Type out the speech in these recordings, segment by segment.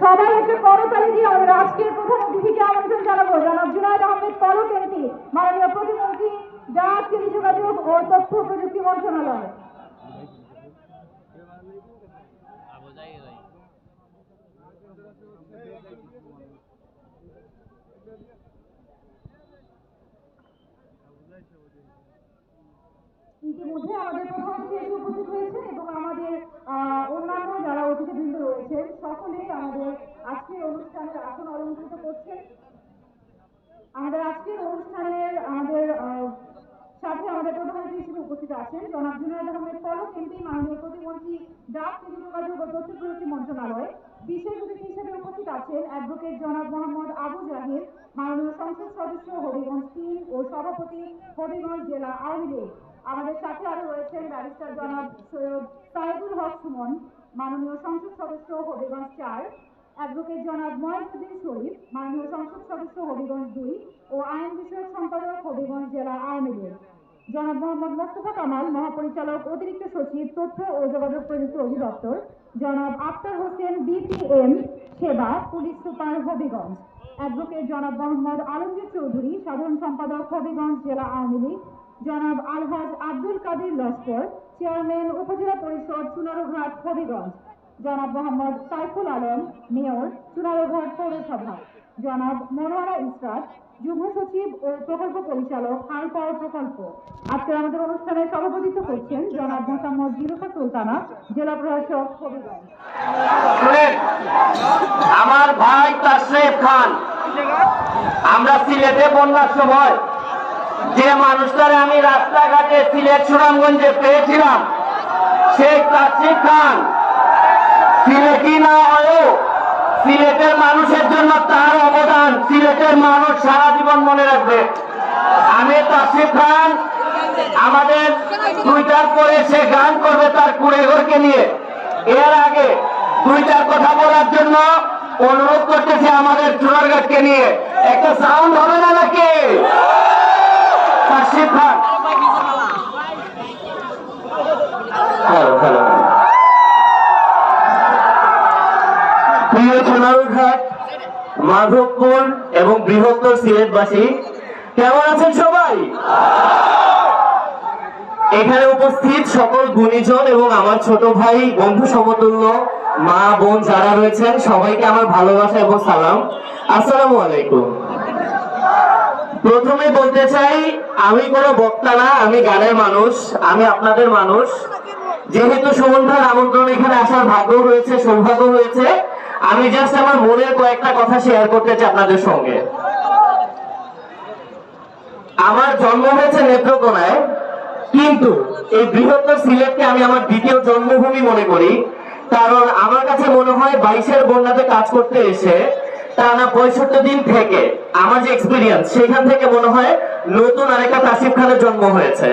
সবাই করতালি দিয়ে আমাদের আজকের প্রধান অতিথিকে আমন্ত্রণ জানাব। জনাব জুনায়দ আহমেদ মাননীয় প্রতিমন্ত্রী ডাক টেলিযোগাযোগ ও তথ্য প্রযুক্তি মন্ত্রণালয়। ইতিমধ্যে আমাদের প্রধানমন্ত্রী এসে উপস্থিত হয়েছেন এবং আমাদের অন্যান্য যারা অতিথিবৃন্দ রয়েছেন, সকলেই আমাদের আজকের অনুষ্ঠানের আসন অলঙ্কৃত করছেন আমাদের আজকের অনুষ্ঠানের আমাদের সাথে আমাদের প্রধানমন্ত্রী হিসেবে উপস্থিত আছেন জনাব জুনায়দ আহমেদ পলক, এমপি মাননীয় প্রতিমন্ত্রী ডাক, টেলিযোগাযোগ ও তথ্য প্রযুক্তি মন্ত্রণালয়। বিশেষ অতিথি হিসেবে উপস্থিত আছেন অ্যাডভোকেট জনাব মোহাম্মদ আবু জাহির মাননীয় সংসদ সদস্য হবিগঞ্জ তিন ও সভাপতি হবিগঞ্জ জেলা আওয়ামী লীগ। আমাদের সাথে আরও রয়েছেন ব্যারিস্টার জনাব সৈয়দ সাইদুল হক সুমন, মাননীয় সংসদ সদস্য হবিগঞ্জ চার, অ্যাডভোকেট জনাব ময়েজউদ্দিন শরীফ, মাননীয় সংসদ সদস্য হবিগঞ্জ দুই ও আইন বিষয়ক সম্পাদক হবিগঞ্জ জেলা আওয়ামী লীগ। জনাব মোহাম্মদ মোস্তফা কামাল, মহাপরিচালক অতিরিক্ত সচিব, তথ্য ও যোগাযোগ প্রযুক্তি অধিদপ্তর। জনাব আক্তার হোসেন, বিপিএম, সেবা, পুলিশ সুপার হবিগঞ্জ। অ্যাডভোকেট জনাব মোহাম্মদ আলমগীর চৌধুরী, সাধারণ সম্পাদক হবিগঞ্জ জেলা আওয়ামী লীগ। জনাব আলহাজ আব্দুল কাদির লস্কর, চেয়ারম্যান উপজেলা পরিষদ চুনারুঘাট, হবিগঞ্জ। জনাব মোহাম্মদ সাইফুল আলম, মেয়র, চুনারুঘাট পৌরসভা। জনাব মনোয়ারা ইসরাত, যুগ্ম সচিব ও প্রকল্প পরিচালক হাল পাওয়ার প্রকল্প। আজকে আমাদের অনুষ্ঠানে সভাপতিত্ব করছেন জনাব মোহাম্মদ জিরুফা সুলতানা, জেলা প্রশাসক, হবিগঞ্জ। আমার ভাই খান। আমরা সিলেটে বন্যার সময় যে মানুষটারে আমি রাস্তাঘাটে সিলেট সুনামগঞ্জে পেয়েছিলাম সেই তাশরিফ খান সিলেটি না হয়েও সিলেটের মানুষের জন্য তার অবদান সিলেটের মানুষ সারা জীবন মনে রাখবে। আমি তাশরিফ খান আমাদের টুইটার করে সে গান করবে তার কুড়ে ঘরকে নিয়ে। এর আগে দুইটার কথা বলার জন্য অনুরোধ করতেছে আমাদের চুনারঘাটকে নিয়ে। একটা সাউন্ড হবে না নাকি? মাধবপুর এবং বৃহত্তর সিলেটবাসী, কেমন আছেন সবাই? এখানে উপস্থিত সকল গুণীজন এবং আমার ছোট ভাই বন্ধু সমতুল্য, মা, বোন যারা রয়েছেন, সবাইকে আমার ভালোবাসা এবং সালাম। আসসালামু আলাইকুম। প্রথমে বলতে চাই আমি কোনো বক্তা না, আমি গানের মানুষ, আমি আপনাদের মানুষ। যেহেতু সুমন ভাইয়ের আমন্ত্রণ এখানে আসার ভাগ্য হয়েছে, সৌভাগ্য হয়েছে, আমি জাস্ট আমার মনের কয়েকটা কথা শেয়ার করতে চাই আপনাদের সঙ্গে। আমার জন্ম হয়েছে নেত্রকোনায়, কিন্তু এই বৃহত্তর সিলেটকে আমি আমার দ্বিতীয় জন্মভূমি মনে করি, কারণ আমার কাছে মনে হয় বাইশের বন্যাতে কাজ করতে এসে টানা পঁয়ষট্টি দিন থেকে আমার যে এক্সপিরিয়েন্স সেখান থেকে মনে হয় নতুন আরেকটা তাসিফ খানের জন্ম হয়েছে।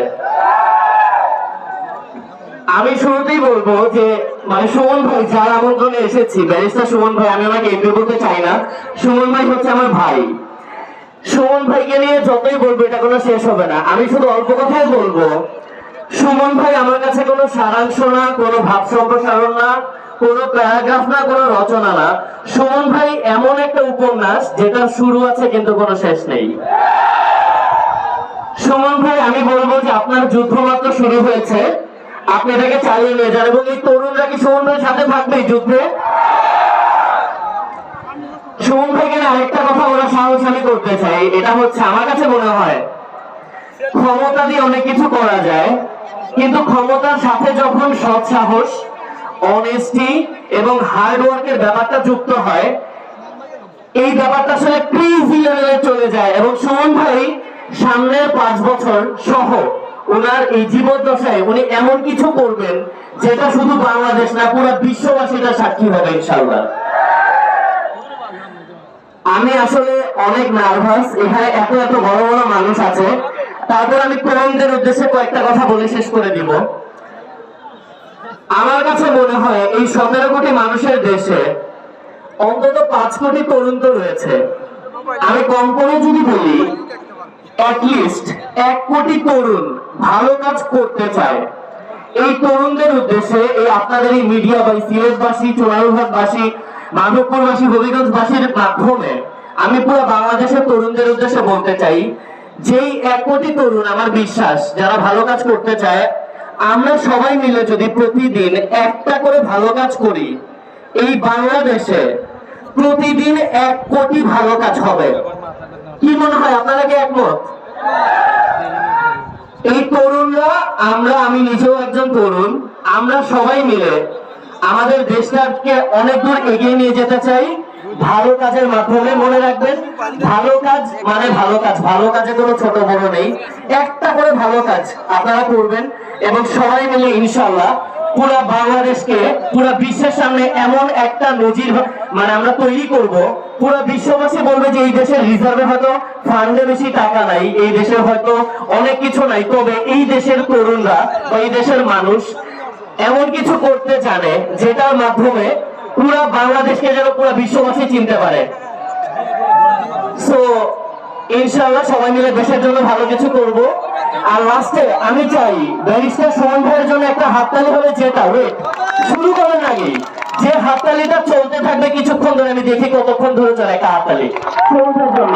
আমি শুরুতেই বলব যে মানে সুমন ভাই, যার আমন্ত্রণে এসেছি, ব্যারিস্টার সুমন ভাই, আমি আমাকে এমপি বলতে চাই না। সুমন ভাই হচ্ছে আমার ভাই। সুমন ভাইকে নিয়ে যতই বলব, এটা কোনো শেষ হবে না। আমি শুধু অল্প কথাই বলব, সুমন ভাই আমার কাছে কোনো সারাংশ না, কোনো ভাব সম্প্রসারণ না, কোনো প্যারাগ্রাফ না, কোনো রচনা না। সুমন ভাই এমন একটা উপন্যাস যেটা শুরু আছে কিন্তু কোনো শেষ নেই। সুমন ভাই, আমি বলব যে আপনার যুদ্ধ মাত্র শুরু হয়েছে। আপনি এটাকে চালিয়ে নিয়ে যান এবং এই তরুণরা কি সুমন ভাইয়ের সাথে থাকবে এই যুদ্ধে? সুমন ভাইকে না আরেকটা কথা ওরা সাহস আমি করতে চাই। এটা হচ্ছে আমার কাছে মনে হয়, ক্ষমতা দিয়ে অনেক কিছু করা যায়, কিন্তু ক্ষমতার সাথে যখন সৎ সাহস অনেস্টি এবং হার্ড ওয়ার্কের ব্যাপারটা যুক্ত হয়, এই ব্যাপারটা আসলে ক্রেজি লেভেলে চলে যায়। এবং সুমন ভাই সামনের পাঁচ বছর সহ ওনার এই জীবদ্দশায় উনি এমন কিছু করবেন যেটা শুধু বাংলাদেশ না, পুরো বিশ্ববাসীটা সাক্ষী হবে ইনশাল্লাহ আমি আসলে অনেক নার্ভাস এখানে এত এত বড় বড় মানুষ আছে। তারপর আমি তরুণদের উদ্দেশ্যে কয়েকটা কথা বলে শেষ করে দিব। আমার কাছে মনে হয় এই সতেরো কোটি মানুষের দেশে অন্তত পাঁচ কোটি তরুণ তো রয়েছে। আমি কম করে যদি বলি এই তরুণদের উদ্দেশ্যে এই আপনাদের এই মিডিয়া বা মাধ্যমে আমি পুরো বাংলাদেশের তরুণদের উদ্দেশ্যে বলতে চাই, যেই এক কোটি তরুণ আমার বিশ্বাস, যারা ভালো কাজ করতে চায়, আমরা সবাই মিলে যদি প্রতিদিন একটা করে ভালো কাজ করি, এই বাংলাদেশে প্রতিদিন এক কোটি ভালো কাজ হবে। কি মনে হয়? আপনারা কি একমত? এই তরুণরা, আমরা, আমি নিজেও একজন তরুণ, আমরা সবাই মিলে আমাদের দেশটাকে অনেক দূর এগিয়ে নিয়ে যেতে চাই। ভালো কাজের মাধ্যমে মনে রাখবেন, ভালো কাজ মানে ভালো কাজ, ভালো কাজে কোনো ছোট বড় নেই। একটা করে ভালো কাজ আপনারা করবেন এবং সবাই মিলে ইনশাল্লাহ পুরো বাংলাদেশকে, পুরো বিশ্বের সামনে এমন একটা নজির মানে আমরা তৈরি করব, পুরো বিশ্ববাসী বলবে যে এই দেশের রিজার্ভে হয়তো ফান্ডে বেশি টাকা নাই, এই দেশে হয়তো অনেক কিছু নাই। তবে এই দেশের তরুণরা বা এই দেশের মানুষ এমন কিছু করতে জানে, যেটার মাধ্যমে পুরো বাংলাদেশকে যেন পুরো বিশ্ববাসী চিনতে পারে। সো ইনশাআল্লাহ সবাই মিলে দেশের জন্য ভালো কিছু করব। আর লাস্টে আমি চাই ব্যারিস্টার সুমন ভাইয়ের জন্য একটা হাততালি হবে যেটা ওয়েট শুরু করেন আগে যে হাততালিটা চলতে থাকবে কিছুক্ষণ ধরে, আমি দেখি কতক্ষণ ধরে চলে একটা হাততালি। জন্য।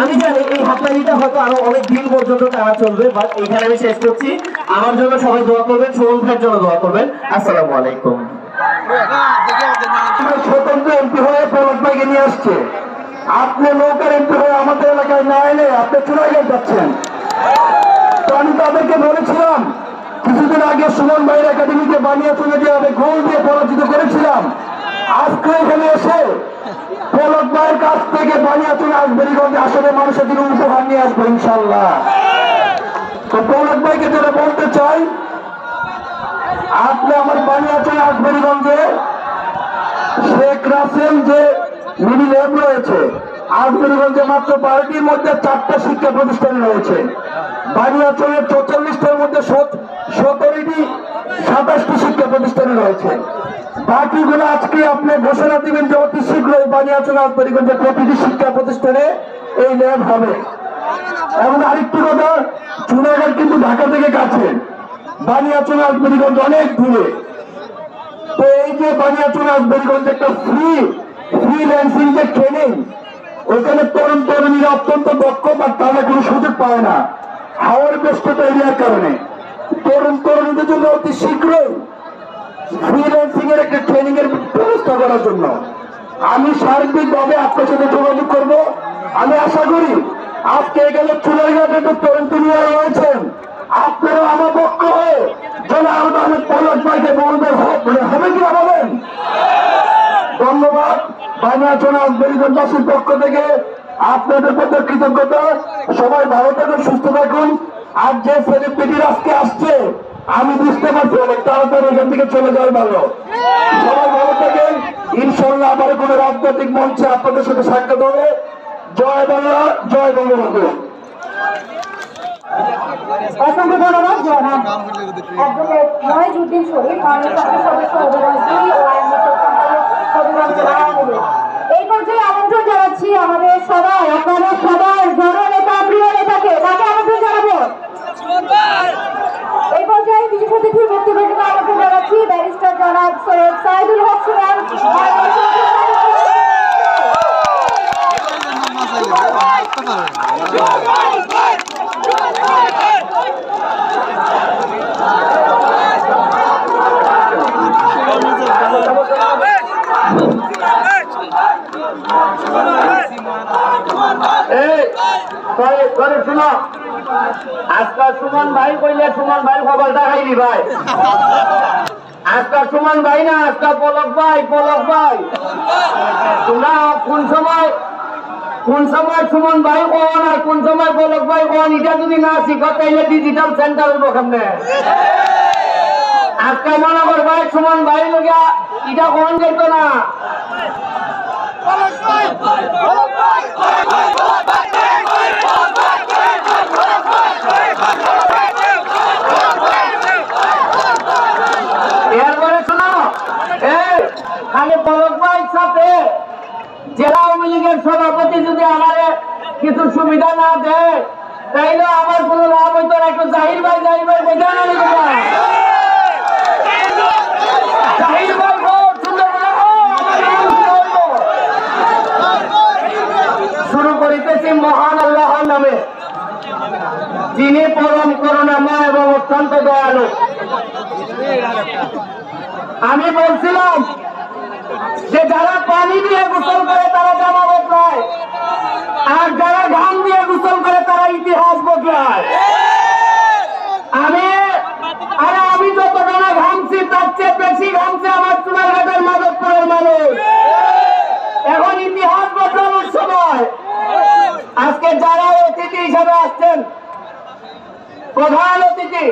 আমি জানি এই হাততালিটা হয়তো আরও অনেক দিন পর্যন্ত টানা চলবে বাট এইখানে আমি শেষ করছি। আমার জন্য সবাই দোয়া করবেন, সুমন ভাইয়ের জন্য দোয়া করবেন। আসসালামু আলাইকুম। স্বতন্ত্র এমপি হয়ে প্রমোদ ভাইকে নিয়ে আসছে। আপনি নৌকার এমপি হয়ে আমাদের এলাকায় না এলে আপনি চুরাই যাচ্ছেন। তো আমি তাদেরকে বলেছিলাম, কিছুদিন আগে সুমন ভাইয়ের একাডেমিকে বানিয়ে তুলে দিয়ে আমি গোল দিয়ে পরাজিত করেছিলাম। আজকে এখানে এসে পলক ভাইয়ের কাছ থেকে বানিয়ে তুলে আসবেরিগঞ্জে আসলে মানুষের দিন উপহার নিয়ে আসব ইনশাল্লাহ তো পলক ভাইকে যেটা বলতে চাই, আপনি আমার বানিয়াচল আসবেরিগঞ্জে শেখ রাসেল যে মিনি ল্যাব রয়েছে আসবেরিগঞ্জে মাত্র বারোটির মধ্যে চারটা শিক্ষা প্রতিষ্ঠান রয়েছে। বানিয়াচলের চৌচল্লিশটার মধ্যে সতেরোটি, সাতাশটি শিক্ষা প্রতিষ্ঠান রয়েছে। বাকিগুলো আজকে আপনি ঘোষণা দিবেন যে অতি শীঘ্রই বানিয়াচল আসবেরিগঞ্জে প্রতিটি শিক্ষা প্রতিষ্ঠানে এই ল্যাব হবে। এবং আরেকটি কথা চুনাগড় কিন্তু ঢাকা থেকে কাছে। বানিয়াচল আসবেরিগঞ্জ অনেক দূরে। তো এই যে বানিয়াচল আসবেরিগঞ্জ একটা ফ্রি ফ্রিল্যান্সিং যে ট্রেনিং ওইখানে তরুণ তরুণীরা অত্যন্ত দক্ষ বা তারা কোনো সুযোগ পায় না। হাওয়ার ব্যস্ততা এরিয়ার কারণে। তরুণ তরুণীদের জন্য অতি শীঘ্রই ফ্রিল্যান্সিং এর একটা ট্রেনিং এর ব্যবস্থা করার জন্য। আমি সার্বিকভাবে আপনার সাথে যোগাযোগ করব। আমি আশা করি আজকে এখানে চুলারঘাটে তো তরুণ রয়েছেন। আপনারা আমার পক্ষ হয়ে জেলা আহমেদ পলক ভাইকে বলবেন, হবে কি বলেন? ধন্যবাদ। বানিয়াচনা আজবেরিগঞ্জবাসীর পক্ষ থেকে আপনাদের প্রতি কৃতজ্ঞতা। সবাই ভালো থাকুন, সুস্থ থাকুন। আর যে সেলিব্রিটির আজকে আসছে, আমি বুঝতে পারছি অনেক তাড়াতাড়ি এখান থেকে চলে যাওয়ার ভালো। সবাই ভালো থাকেন। ইনশাল্লাহ আবার কোনো রাজনৈতিক মঞ্চে আপনাদের সাথে সাক্ষাৎ হবে। জয় বাংলা জয় বঙ্গবন্ধু। অসংখ্য ধন্যবাদ জনাব অ্যাডভোকেট জুদ্দিন শরীফ সদস্য বিষয়ক সম্পাদক হবিগঞ্জ আওয়ামী লীগ। এই পর্যায়ে আমন্ত্রণ জানাচ্ছি আমাদের সবাই আপনাদের সবার জননেতা প্রিয় নেতাকে তাকে আমন্ত্রণ জানাব এই পর্যায়ে বিশেষ অতিথির বক্তব্যের জন্য আমন্ত্রণ জানাচ্ছি ব্যারিস্টার জনাব সৈয়দ সাইদুল হক সুরান মাননীয় সংসদ এই করে আজকাল সুমন ভাই কইলে সুমন ভাই সুমন ভাই না, আজকা পলক ভাই পলক ভাই। তোমরা কোন সময় কোন সময় সুমন ভাই কোন আর কোন সময় পলক ভাই কোন, এটা যদি না শিখো, তাইলে ডিজিটাল সেন্টার হইব কেমনে? আজকে মনে কর ভাই, সুমন ভাই লোকা এটা কোন যেত না? খালি পলক ভাই সাথে। জেলা আওয়ামী লীগের সভাপতি যদি আমারে কিছু সুবিধা না দেয়, তাইলে আমার কোনো লাভ হইতো না একটু জাহির ভাই জাহির ভাই বোঝা না নিতে জাহির ভাই গো, সুন্দর করে গো, আমার নাম কি হইব? শুরু করিতেছি মহান আল্লাহর নামে যিনি পরম করুণাময় এবং অত্যন্ত দয়ালু আমি বলছিলাম যে যারা পানি দিয়ে গোসল করে, তারা জামা বদলায় আর যারা ঘাম দিয়ে গোসল করে, তারা ইতিহাস বদলায়। আমি, আরে আমি যতটা না ঘামছি তার চেয়ে বেশি ঘামছে আমার চুনারঘাটের মাদকপুরের মানুষ। এখন ইতিহাস বদলানোর সময়। আজকে যারা অতিথি হিসাবে আসছেন, প্রধান অতিথি,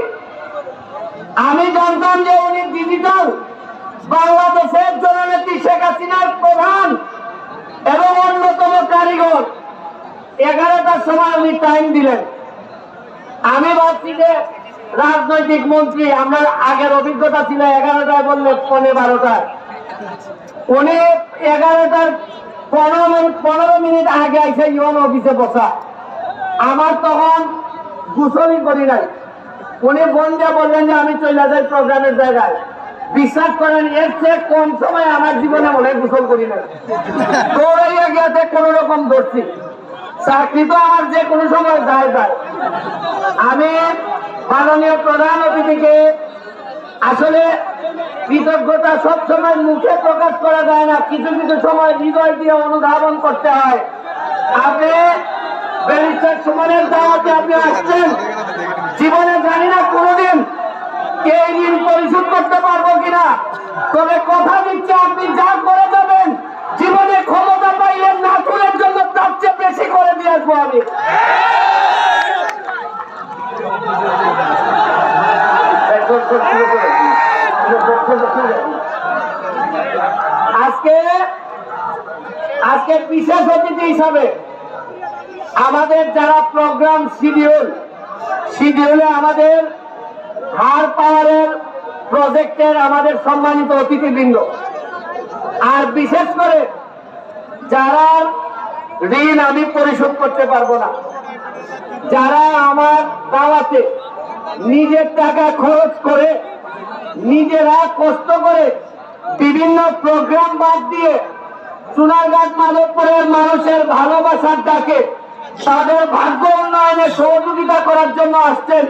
আমি জানতাম যে উনি ডিজিটাল বাংলাদেশের জননেত্রী শেখ হাসিনার প্রধান এবং অন্যতম কারিগর। এগারোটার সময় উনি টাইম দিলেন। আমি ভাবছি যে রাজনৈতিক মন্ত্রী, আমরা আগের অভিজ্ঞতা ছিল এগারোটায় বললে পনেরো বারোটায়। উনি এগারোটার পনেরো মিনিট পনেরো মিনিট আগে এসে ইউন অফিসে বসা। আমার তখন গুসলই করি নাই। উনি দিয়ে বললেন যে আমি চলে যাই প্রোগ্রামের জায়গায়। বিশ্বাস করেন, এর চেয়ে কম সময় আমার জীবনে মনে গোসল করি না দৌড়াইয়া গিয়াতে কোন রকম ধরছি। চাকরি তো আমার যে কোনো সময় যায় যায়। আমি মাননীয় প্রধান অতিথিকে আসলে কৃতজ্ঞতা সব সময় মুখে প্রকাশ করা যায় না, কিছু কিছু সময় হৃদয় দিয়ে অনুধাবন করতে হয়। আপনি ব্যারিস্টার সুমনের দাওয়াতে আপনি আসছেন। জীবনে জানি না কোনোদিন এই ঋণ পরিশোধ করতে পারব কিনা? তবে কথা দিচ্ছে, আপনি যা করে যাবেন, জীবনে ক্ষমতা পাইলে নাটুরের জন্য তার চেয়ে বেশি করে দিয়ে আসব আমি। আজকে আজকে বিশেষ অতিথি হিসাবে আমাদের যারা প্রোগ্রাম শিডিউল শিডিউলে আমাদের হার পাওয়ারের প্রজেক্টের আমাদের সম্মানিত অতিথিবৃন্দ। আর বিশেষ করে যারা ঋণ আমি পরিশোধ করতে পারব না, যারা আমার দাওয়াতে নিজের টাকা খরচ করে নিজেরা কষ্ট করে বিভিন্ন প্রোগ্রাম বাদ দিয়ে চুনারঘাট মাধবপুরের মানুষের ভালোবাসার ডাকে তাদের ভাগ্য উন্নয়নে সহযোগিতা করার জন্য আসছেন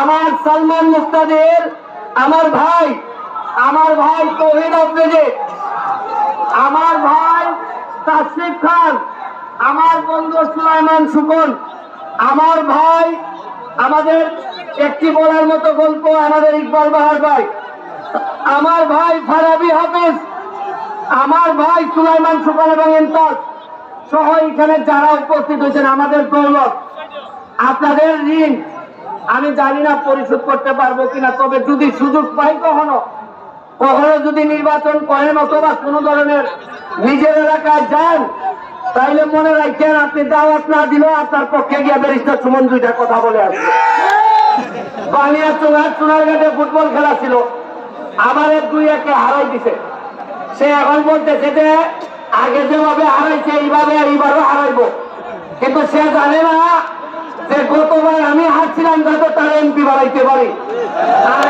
আমার সালমান মুক্তাদের আমার ভাই আমার ভাই তহিদ আফ্রিদি, আমার ভাই তাসিফ খান, আমার বন্ধু সুলাইমান সুকন, আমার ভাই আমাদের একটি বলার মতো গল্প, আমাদের ইকবাল বাহার ভাই, আমার ভাই ফারাবি হাফিজ, আমার ভাই সুলাইমান সুকন এবং ইন্তাজ সহ এখানে যারা উপস্থিত হয়েছেন, আমাদের দৌলত আপনাদের ঋণ আমি জানি না পরিশোধ করতে পারব কিনা, তবে যদি সুযোগ পাই কখনো কখনো যদি নির্বাচন করেন অথবা কোনো ধরনের নিজের এলাকায় যান, তাইলে মনে রাখেন আপনি দাওয়াত না দিলেও আপনার পক্ষে গিয়ে ব্যারিস্টার সুমন দুইটা কথা বলে আসবে। বানিয়া চুনার চুনার ঘাটে ফুটবল খেলা ছিল। আমার এক দুই একে হারাই দিছে। সে এখন বলতেছে যে, আগে যেভাবে হারাইছে, এইভাবে এইবারও হারাইবো। কিন্তু সে জানে না যে গতবার আমি হারছিলাম যাতে তারা এমপি বাড়াইতে পারি। আর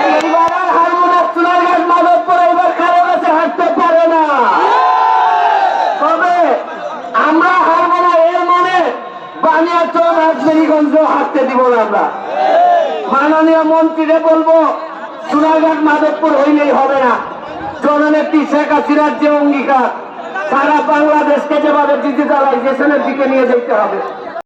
হইলেই হবে না। জননেত্রী শেখ হাসিনার যে অঙ্গীকার, সারা বাংলাদেশকে যেভাবে ডিজিটালাইজেশনের দিকে নিয়ে যেতে হবে।